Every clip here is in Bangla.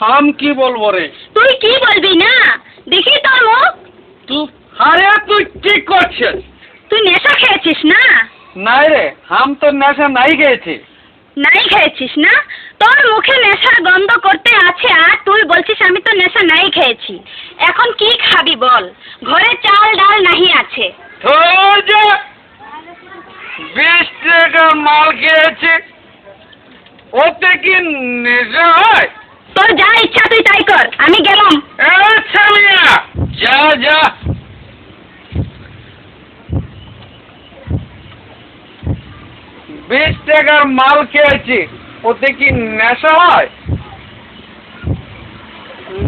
হাম কি বলব রে? তুই কি বলবি না? দেখি তোর মুখ। তুই আরে তুই কি করছিস। তুই নেশা খেয়েছিস না? নাই রে হাম তো নেশা নাই গেছি নাই খেয়েছিস না? তোর মুখে নেশার গন্ধ করতে আছে আর তুই বলছিস আমি তো নেশা নাই খেয়েছি। এখন কি খাবি বল? ঘরে চাল ডাল নাহি আছে। বিশ টাকার মাল খেয়েছি। ওতে কি নেশা হয়? তোর যা ইচ্ছা তুই তাই কর, আমি গেলাম। আচ্ছা মিয়া! যা যা। বিশ টাকার মাল খেয়েছি, ওতে কি নেশা হয়?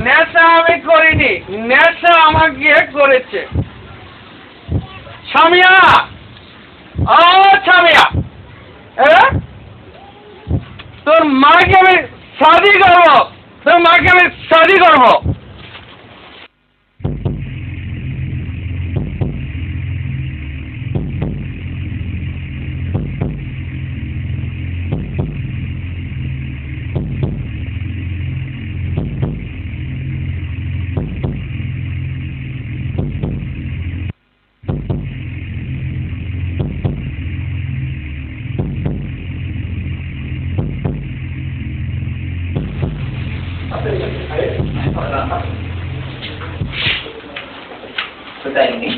নেশা আমি করিনি, নেশা আমাকে করেছে। ছামিয়া ও ছামিয়া? তোর মাকে আমি শাদি করব। মাকে আমি শাদি করব। কোথায় উনি?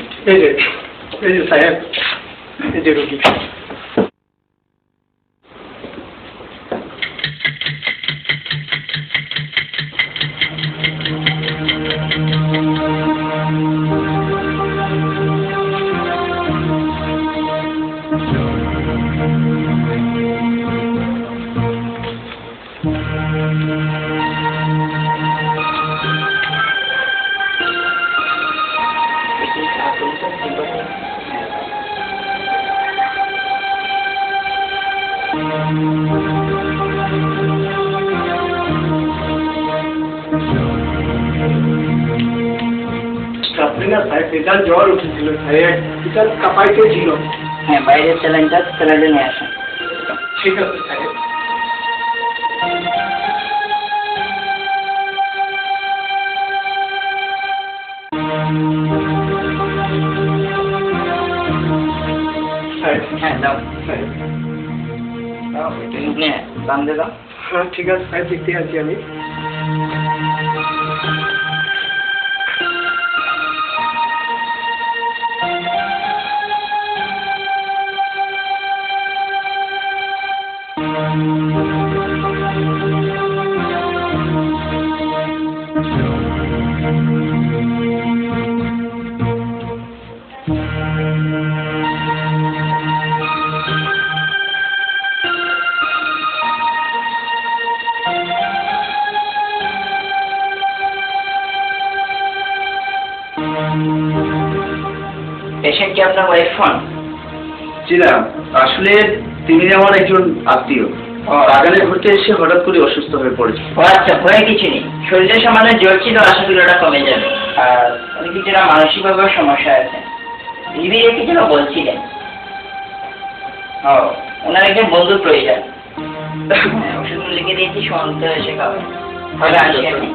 রাত্রে না সাহেব বিশাল জ্বর উঠেছিল সাহেব বিশাল কাপাইতে ছিল হ্যাঁ বাইরের স্যালাইনটা স্যালাইনে নিয়ে আসেন ঠিক আছে সাহেব সাহেব হ্যাঁ দাও সাহেব দাও একটু নিয়ে দাম দিয়ে দাও হ্যাঁ ঠিক আছে সাহেব দেখতে আছি আমি পেশেন্ট কি আপনার ওয়াইফ হন? না আসলে তিনি আমার একজন আত্মীয়। বাগানে ঘুরতে এসে হঠাৎ করে অসুস্থ হয়ে পড়েছে। ও আচ্ছা ভয় কিছু নেই। শরীরে সামান্য জ্বর ছিল আশা করি ওটা কমে যাবে। আর উনি কিছুটা মানসিকভাবেও সমস্যা আছে। নিবিড়ে কিছু না বলছিলেন? ও ওনার একজন বন্ধুর প্রয়োজন। হ্যাঁ, ওষুধ লিখে দিয়েছি সন্ত এসে খাবে। আসেন।